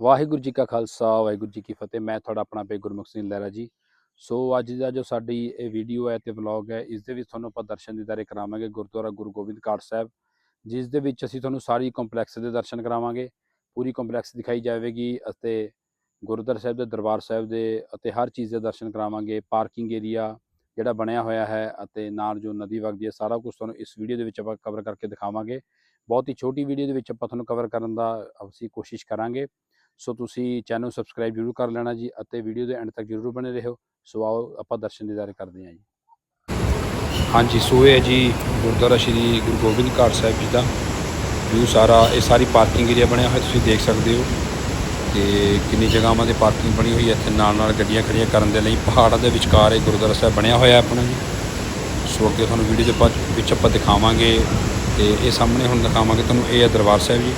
ਵਾਹਿਗੁਰੂ ਜੀ ਕਾ ਖਾਲਸਾ, ਵਾਹਿਗੁਰੂ ਜੀ ਕੀ ਫਤਿਹ। ਮੈਂ ਤੁਹਾਡਾ ਆਪਣਾ ਪੇ ਗੁਰਮੁਖ ਸਿੰਘ ਲਹਿਰਾ ਜੀ। ਸੋ ਅੱਜ ਦਾ ਜੋ ਸਾਡੀ ਇਹ ਵੀਡੀਓ ਹੈ ਤੇ ਵਲੌਗ ਹੈ, ਇਸ ਦੇ ਵਿੱਚ ਤੁਹਾਨੂੰ ਆਪਾਂ ਦਰਸ਼ਨ ਦੀਦਾਰੇ ਕਰਾਵਾਂਗੇ, ਗੁਰਦੁਆਰਾ ਗੁਰੂ ਗੋਬਿੰਦ ਕਾਟ ਸਾਹਿਬ, ਜਿਸ ਦੇ ਵਿੱਚ ਅਸੀਂ ਤੁਹਾਨੂੰ ਸਾਰੀ ਕੰਪਲੈਕਸ ਦੇ ਦਰਸ਼ਨ ਕਰਾਵਾਂਗੇ। ਪੂਰੀ ਕੰਪਲੈਕਸ ਦਿਖਾਈ ਜਾਵੇਗੀ ਅਤੇ ਗੁਰਦੁਆਰਾ ਸਾਹਿਬ ਦੇ ਦਰਬਾਰ ਸਾਹਿਬ ਦੇ ਅਤੇ ਹਰ ਚੀਜ਼ ਦੇ ਦਰਸ਼ਨ ਕਰਾਵਾਂਗੇ। ਪਾਰਕਿੰਗ ਏਰੀਆ ਜਿਹੜਾ ਬਣਿਆ ਹੋਇਆ ਹੈ ਅਤੇ ਨਾਲ ਜੋ ਨਦੀ ਵਗਦੀ ਹੈ, ਸਾਰਾ ਕੁਝ ਤੁਹਾਨੂੰ ਇਸ ਵੀਡੀਓ ਦੇ ਵਿੱਚ ਆਪਾਂ ਕਵਰ ਕਰਕੇ ਦਿਖਾਵਾਂਗੇ। ਬਹੁਤ ਹੀ ਛੋਟੀ ਵੀਡੀਓ ਦੇ ਵਿੱਚ ਆਪਾਂ ਤੁਹਾਨੂੰ ਕਵਰ ਕਰਨ ਦਾ ਅਸੀਂ ਕੋਸ਼ਿਸ਼ ਕਰਾਂਗੇ। ਸੋ ਤੁਸੀਂ ਚੈਨਲ ਨੂੰ ਸਬਸਕ੍ਰਾਈਬ ਜ਼ਰੂਰ ਕਰ ਲੈਣਾ ਜੀ ਅਤੇ ਵੀਡੀਓ ਦੇ ਐਂਡ ਤੱਕ ਜ਼ਰੂਰ ਬਣੇ ਰਹੋ। ਸੋ ਆਓ ਆਪਾਂ ਦਰਸ਼ਨ ਦੀਦਾਰੇ ਕਰਦੇ ਹਾਂ ਜੀ। ਹਾਂਜੀ, ਸੋ ਇਹ ਹੈ ਜੀ ਗੁਰਦੁਆਰਾ ਸ਼੍ਰੀ ਗੁਰੂ ਗੋਬਿੰਦ ਘਾਟ ਸਾਹਿਬ ਜੀ ਦਾ ਵਿਊ ਸਾਰਾ। ਇਹ ਸਾਰੀ ਪਾਰਕਿੰਗ ਏਰੀਆ ਬਣਿਆ ਹੋਇਆ, ਤੁਸੀਂ ਦੇਖ ਸਕਦੇ ਹੋ। ਤੇ ਕਿੰਨੀ ਜਗ੍ਹਾਵਾਂ ਤੇ ਪਾਰਕਿੰਗ ਬਣੀ ਹੋਈ ਹੈ, ਇੱਥੇ ਨਾਲ ਨਾਲ ਗੱਡੀਆਂ ਖੜੀਆਂ ਕਰਨ ਦੇ ਲਈ ਪਹਾੜਾਂ ਦੇ ਵਿਚਕਾਰ ਇਹ ਗੁਰਦੁਆਰਾ ਸਾਹਿਬ ਬਣਿਆ ਹੋਇਆ ਆਪਣਾ ਜੀ। ਸੋ ਅੱਗੇ ਤੁਹਾਨੂੰ ਵੀਡੀਓ ਦੇ ਵਿੱਚ ਆਪਾਂ ਦਿਖਾਵਾਂਗੇ ਤੇ ਇਹ ਸਾਹਮਣੇ ਹੁਣ ਦਿਖਾਵਾਂਗੇ ਤੁਹਾਨੂੰ, ਇਹ ਹੈ ਦਰਬਾਰ ਸਾਹਿਬ ਜੀ।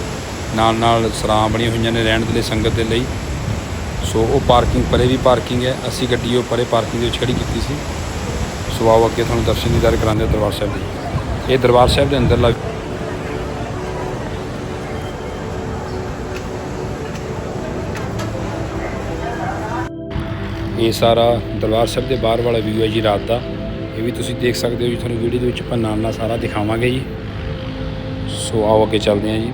ਨਾਲ ਨਾਲ ਸਰਾਂ ਬਣੀਆਂ ਹੋਈਆਂ ਨੇ ਰਹਿਣ ਦੇ ਲਈ, ਸੰਗਤ ਦੇ ਲਈ। ਸੋ ਉਹ ਪਾਰਕਿੰਗ ਪਰੇ ਵੀ ਪਾਰਕਿੰਗ ਹੈ। ਅਸੀਂ ਗੱਡੀ ਉਹ ਪਰੇ ਪਾਰਕਿੰਗ ਦੇ ਵਿੱਚ ਖੜੀ ਕੀਤੀ ਸੀ। ਸੋ ਆਓ ਅੱਗੇ ਤੁਹਾਨੂੰ ਦਰਸ਼ਨ ਦੀਦਾਰ ਕਰਾਉਂਦੇ ਹਾਂ ਦਰਬਾਰ ਸਾਹਿਬ ਦੇ। ਇਹ ਦਰਬਾਰ ਸਾਹਿਬ ਦੇ ਅੰਦਰ ਲੱਗ ਇਹ ਸਾਰਾ ਦਰਬਾਰ ਸਾਹਿਬ ਦੇ ਬਾਹਰ ਵਾਲਾ ਵਿਊ ਹੈ ਜੀ ਰਾਤ ਦਾ। ਇਹ ਵੀ ਤੁਸੀਂ ਦੇਖ ਸਕਦੇ ਹੋ ਜੀ, ਤੁਹਾਨੂੰ ਵੀਡੀਓ ਦੇ ਵਿੱਚ ਆਪਾਂ ਨਾਲ ਨਾਲ ਸਾਰਾ ਦਿਖਾਵਾਂਗੇ ਜੀ। ਸੋ ਆਓ ਅੱਗੇ ਚੱਲਦੇ ਹਾਂ ਜੀ।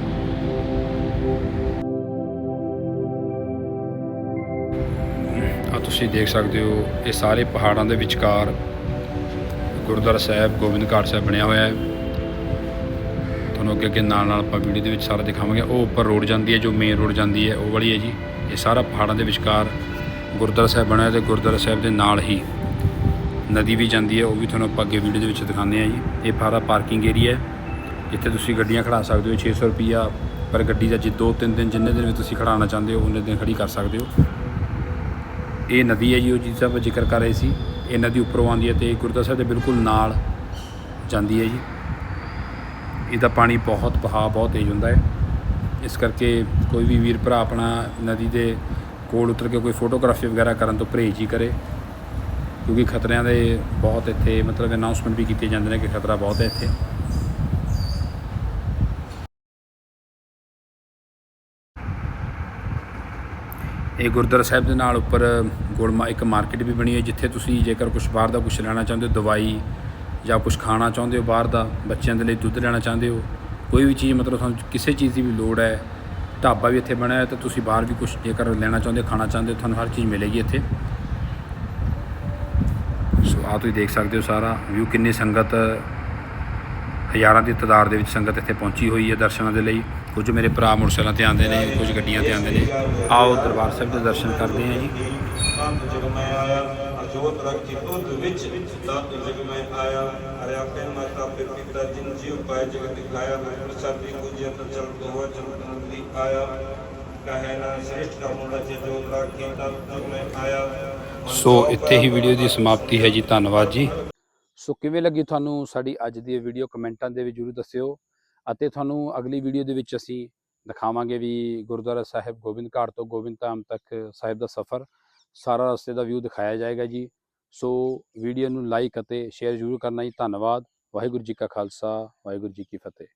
ਤੁਸੀਂ ਦੇਖ ਸਕਦੇ ਹੋ, ਇਹ ਸਾਰੇ ਪਹਾੜਾਂ ਦੇ ਵਿਚਕਾਰ ਗੁਰਦੁਆਰਾ ਸਾਹਿਬ, ਗੋਬਿੰਦ ਘਾਟ ਸਾਹਿਬ ਬਣਿਆ ਹੋਇਆ ਹੈ। ਤੁਹਾਨੂੰ ਅੱਗੇ ਅੱਗੇ ਨਾਲ ਨਾਲ ਆਪਾਂ ਵੀਡੀਓ ਦੇ ਵਿੱਚ ਸਾਰਾ ਦਿਖਾਵਾਂਗੇ। ਉਹ ਉੱਪਰ ਰੋਡ ਜਾਂਦੀ ਹੈ, ਜੋ ਮੇਨ ਰੋਡ ਜਾਂਦੀ ਹੈ, ਉਹ ਵਾਲੀ ਹੈ ਜੀ। ਇਹ ਸਾਰਾ ਪਹਾੜਾਂ ਦੇ ਵਿਚਕਾਰ ਗੁਰਦੁਆਰਾ ਸਾਹਿਬ ਬਣਿਆ ਤੇ ਗੁਰਦੁਆਰਾ ਸਾਹਿਬ ਦੇ ਨਾਲ ਹੀ ਨਦੀ ਵੀ ਜਾਂਦੀ ਹੈ, ਉਹ ਵੀ ਤੁਹਾਨੂੰ ਆਪਾਂ ਅੱਗੇ ਵੀਡੀਓ ਦੇ ਵਿੱਚ ਦਿਖਾਉਂਦੇ ਹਾਂ ਜੀ। ਇਹ ਸਾਰਾ ਪਾਰਕਿੰਗ ਏਰੀਆ ਹੈ। ਜਿੱਥੇ ਤੁਸੀਂ ਗੱਡੀਆਂ ਖੜਾ ਸਕਦੇ ਹੋ 600 ਰੁਪਿਆ ਪਰ ਗੱਡੀ ਦਾ ਜੇ 2-3 ਦਿਨ ਜਿੰਨੇ ਦਿਨ ਵੀ ਤੁਸੀਂ ਖੜਾਉਣਾ ਚਾਹੁੰਦੇ ਹੋ, ਉਹਨੇ ਦਿਨ ਖੜੀ ਕਰ ਸਕਦੇ ਹੋ। ਇਹ ਨਦੀ ਹੈ ਜੀ, ਉਹ ਜੀ ਦਾ ਜ਼ਿਕਰ ਕਰ ਰਹੇ ਸੀ। ਇਹ ਨਦੀ ਉੱਪਰੋਂ ਆਉਂਦੀ ਹੈ ਤੇ ਗੁਰਦੁਆਰਾ ਸਾਹਿਬ ਦੇ ਬਿਲਕੁਲ ਨਾਲ ਜਾਂਦੀ ਹੈ ਜੀ। ਇਹਦਾ ਪਾਣੀ ਬਹੁਤ ਬਹਾਅ ਬਹੁਤ ਤੇਜ਼ ਹੁੰਦਾ ਹੈ। ਇਸ ਕਰਕੇ ਕੋਈ ਵੀ ਵੀਰ ਭਰਾ ਆਪਣਾ ਨਦੀ ਦੇ ਕੋਲ ਉਤਰ ਕੇ ਕੋਈ ਫੋਟੋਗ੍ਰਾਫੀ ਵਗੈਰਾ ਕਰਨ ਤੋਂ ਪਰਹੇਜ਼ ਹੀ ਕਰੇ। ਕਿਉਂਕਿ ਖਤਰਿਆਂ ਦੇ ਬਹੁਤ ਇੱਥੇ ਮਤਲਬ ਅਨਾਉਂਸਮੈਂਟ ਵੀ ਕੀਤੇ ਜਾਂਦੇ ਨੇ ਕਿ ਖਤਰਾ ਬਹੁਤ ਹੈ ਇੱਥੇ। ਇਹ ਗੁਰਦੁਆਰਾ ਸਾਹਿਬ ਦੇ ਨਾਲ ਉੱਪਰ ਗੋਲਮਾ ਇੱਕ ਮਾਰਕੀਟ ਵੀ ਬਣੀ ਹੈ, ਜਿੱਥੇ ਤੁਸੀਂ ਜੇਕਰ ਕੁਝ ਬਾਹਰ ਦਾ ਕੁਝ ਲੈਣਾ ਚਾਹੁੰਦੇ ਹੋ, ਦਵਾਈ ਜਾਂ ਕੁਝ ਖਾਣਾ ਚਾਹੁੰਦੇ ਹੋ ਬਾਹਰ ਦਾ, ਬੱਚਿਆਂ ਦੇ ਲਈ ਦੁੱਧ ਲੈਣਾ ਚਾਹੁੰਦੇ ਹੋ, ਕੋਈ ਵੀ ਚੀਜ਼ ਮਤਲਬ ਤੁਹਾਨੂੰ ਕਿਸੇ ਚੀਜ਼ ਦੀ ਵੀ ਲੋੜ ਹੈ, ਢਾਬਾ ਵੀ ਇੱਥੇ ਬਣਿਆ ਹੈ ਤਾਂ ਤੁਸੀਂ ਬਾਹਰ ਵੀ ਕੁਝ ਜੇਕਰ ਲੈਣਾ ਚਾਹੁੰਦੇ ਹੋ, ਖਾਣਾ ਚਾਹੁੰਦੇ ਹੋ, ਤੁਹਾਨੂੰ ਹਰ ਚੀਜ਼ ਮਿਲੇਗੀ ਇੱਥੇ। ਸੋ ਆ ਤੁਸੀਂ ਦੇਖ ਸਕਦੇ ਹੋ ਸਾਰਾ ਵਿਊ, ਕਿੰਨੀ ਸੰਗਤ, ਹਜ਼ਾਰਾਂ ਦੀ ਤਾਦਾਦ ਦੇ ਵਿੱਚ ਸੰਗਤ ਇੱਥੇ ਪਹੁੰਚੀ ਹੋਈ ਹੈ ਦਰਸ਼ਨਾਂ ਦੇ ਲਈ। ਕੁਝ ਮੇਰੇ ਭਰਾ ਮੋਟਰਸਾਈਕਲਾਂ ਤੇ ਆਉਂਦੇ ਨੇ ਕੁਝ ਗੱਡੀਆਂ ਤੇ ਆਉਂਦੇ ਨੇ। ਆਓ ਦਰਬਾਰ ਸਾਹਿਬ ਦੇ ਦਰਸ਼ਨ ਕਰਦੇ ਹਾਂ ਜੀ। ਤੰਤ ਜਗ ਮੈਂ ਆਇਆ ਅਜੋਤ ਰੱਖੀ ਤੁਧ ਵਿੱਚ। ਤੰਤ ਜਗ ਮੈਂ ਆਇਆ ਹਰਿਆ ਕਹਿ ਮਾਤਾ ਪਿਤਾ ਪਿਤਾ ਜਿਨ ਜੀਵ ਪਾਇ ਜਗਤ ਦਿਖਾਇਆ ਪ੍ਰਸਾਦੀ ਪੂਜਿਆ ਤਾਂ ਚਲ ਤੋਵਾ ਚਲ ਤੰਦਰੀ ਆਇਆ। ਕਹੇ ਨਾ ਸ੍ਰੇਸ਼ਟ ਕਰਮ ਰਚੇ ਜੋਤ ਰੱਖੀ ਤੰਤ ਜਗ ਮੈਂ ਆਇਆ। ਸੋ ਇੱਥੇ ਹੀ ਵੀਡੀਓ ਦੀ ਸਮਾਪਤੀ ਹੈ ਜੀ। ਧੰਨਵਾਦ ਜੀ। ਸੋ ਕਿਵੇਂ ਲੱਗੀ ਤੁਹਾਨੂੰ ਸਾਡੀ ਅੱਜ ਦੀ ਇਹ ਵੀਡੀਓ ਕਮੈਂਟਾਂ ਦੇ ਵਿੱਚ ਜਰੂਰ ਦੱਸਿਓ। ਅਤੇ ਤੁਹਾਨੂੰ ਅਗਲੀ ਵੀਡੀਓ ਦੇ ਵਿੱਚ ਅਸੀਂ ਦਿਖਾਵਾਂਗੇ ਵੀ ਗੁਰਦੁਆਰਾ ਸਾਹਿਬ ਗੋਬਿੰਦ ਘਾਟ ਤੋਂ ਗੋਬਿੰਦ ਧਾਮ ਤੱਕ ਸਾਹਿਬ ਦਾ ਸਫ਼ਰ, ਸਾਰਾ ਰਸਤੇ ਦਾ ਵਿਊ ਦਿਖਾਇਆ ਜਾਏਗਾ ਜੀ। ਸੋ ਵੀਡੀਓ ਨੂੰ ਲਾਈਕ ਅਤੇ ਸ਼ੇਅਰ ਜ਼ਰੂਰ ਕਰਨਾ ਜੀ। ਧੰਨਵਾਦ। ਵਾਹਿਗੁਰੂ ਜੀ ਕਾ ਖਾਲਸਾ, ਵਾਹਿਗੁਰੂ ਜੀ ਕੀ ਫਤਿਹ।